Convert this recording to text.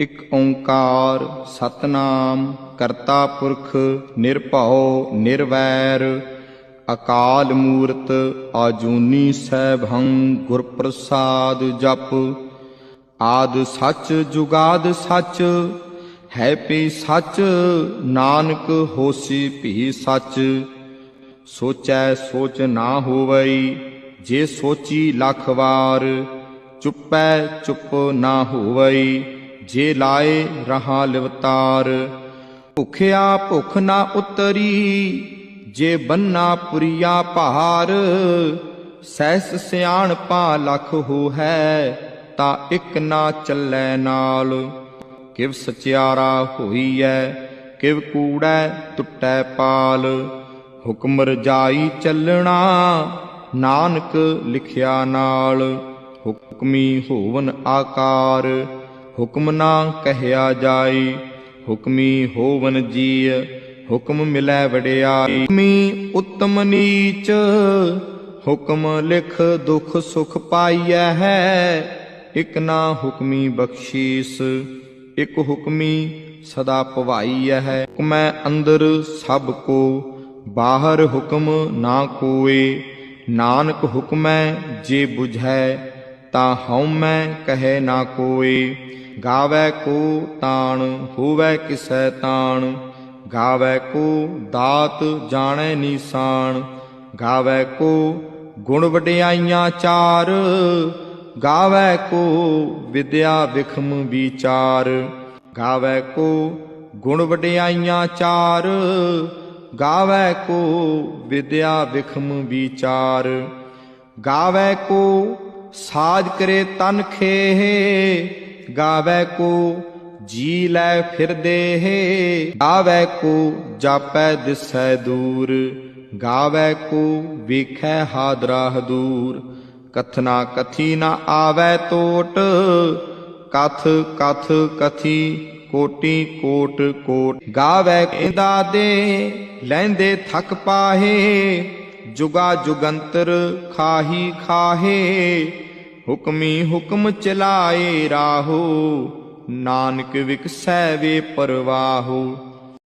ਇਕ ਓੰਕਾਰ ਸਤਨਾਮ, ਕਰਤਾ ਪੁਰਖ, ਨਿਰਭਉ, ਨਿਰਵੈਰ, ਅਕਾਲ ਮੂਰਤ, ਆਜੂਨੀ ਸੈਭੰ ਗੁਰ ਪ੍ਰਸਾਦ ਜਪ। ਆਦ ਸੱਚ, ਜੁਗਾਦ ਸੱਚ, ਹੈ ਪੀ ਸੱਚ, ਨਾਨਕ ਹੋਸੀ ਭੀ ਸੱਚ। ਸੋਚੈ ਸੋਚ ਨਾ ਹੋਵਈ, ਜੇ ਸੋਚੀ ਲੱਖ ਵਾਰ, ਚੁੱਪੈ ਚੁੱਪ ਨਾ ਹੋਵਈ ਜੇ ਲਾਏ ਰਹਾ ਲਿਵਤਾਰ। ਭੁਖਿਆ ਭੁਖ ਨਾ ਉਤਰੀ, ਜੇ ਬੰਨਾ ਪੁਰੀਆ ਭਾਰ। ਸਹਿਸ ਸਿਆਣ ਪਾ ਲਖ ਹੋ ਹੈ, ਤਾਂ ਇੱਕ ਨਾ ਚੱਲੈ ਨਾਲ। ਕਿਵ ਸਚਿਆਰਾ ਹੋਈ ਐ ਕਿਵ ਕੂੜੈ ਟੁੱਟੈ ਪਾਲ। ਹੁਕਮ ਰਜਾਈ ਚੱਲਣਾ, ਨਾਨਕ ਲਿਖਿਆ ਨਾਲ। ਹੁਕਮੀ ਹੋਵਨ ਆਕਾਰ। ਹੁਕਮ ਨਾ ਕਹਿਆ ਜਾਏ, ਹੁਕਮੀ ਹੋਵਨ ਜੀਅ, ਹੁਕਮ ਮਿਲੈ ਵਡਿਆਈ। ਹੁਕਮੀ ਉਤਮ ਨੀਚ, ਹੁਕਮ ਲਿਖ ਦੁਖ ਸੁਖ ਪਾਈਐ ਹੈ। ਇਕ ਨਾ ਹੁਕਮੀ ਬਖਸ਼ੀਸ, ਇਕ ਹੁਕਮੀ ਸਦਾ ਭਵਾਈਐ ਹੈ। ਹੁਕਮੈ ਅੰਦਰ ਸਭ ਕੋ, ਬਾਹਰ ਹੁਕਮ ਨਾ ਕੋਏ। ਨਾਨਕ ਹੁਕਮੈ ਜੇ ਬੁਝੈ ਝੈ ਤਾਂ ਹਉਮੈ ਕਹੈ ਨਾ ਕੋਏ। ਗਾਵੈ ਕੋ ਤਾਣ, ਹੋਵੇ ਕਿਸੈ ਤਾਣ। ਗਾਵੈ ਕੋ ਦਾਤ ਜਾਣੈ ਨੀਸਾਨ ਗਾਵੈ ਕੋ ਗੁਣ ਵਡਿਆਈਆਂ ਚਾਰ। ਗਾਵੈ ਕੋ ਵਿਦਿਆ ਵਿਖਮ ਵਿਚਾਰ। ਗਾਵੈ ਕੋ ਗੁਣ ਵਡਿਆਈਆਂ ਚਾਰ। ਗਾਵੈ ਕੋ ਵਿਦਿਆ ਵਿਖਮ ਵਿਚਾਰ। ਗਾਵੈ ਕੋ ਸਾਜ ਕਰੇ ਤਨ ਖੇਹ, ਗਾਵੈ ਕੋ ਜੀ ਲੈ ਫਿਰਦੇ ਹੈ ਗਾਵੈ ਕੋ ਜਾਪੈ ਦਿਸੈ ਦੂਰ, ਗਾਵੈ ਕੋ ਵੇਖੈ ਹਾਦਰਾ ਹਦੂਰ ਕਥਨਾ ਕਥੀ ਨਾ ਆਵੈ ਟੋਟ ਕਥ ਕਥ ਕਥੀ ਕੋਟੀ ਕੋਟ ਕੋਟ। ਗਾਵੈ ਕਹਿੰਦਾ ਦੇ, ਲੈਂਦੇ ਥਕ ਪਾਹੇ ਜੁਗਾ ਜੁਗੰਤਰ ਖਾਹੀ ਖਾਹੇ ਹੁਕਮੀ ਹੁਕਮ ਚਲਾਏ ਰਾਹੋ ਨਾਨਕ ਵਿਕਸੈ ਵੇ ਪਰਵਾਹੋ।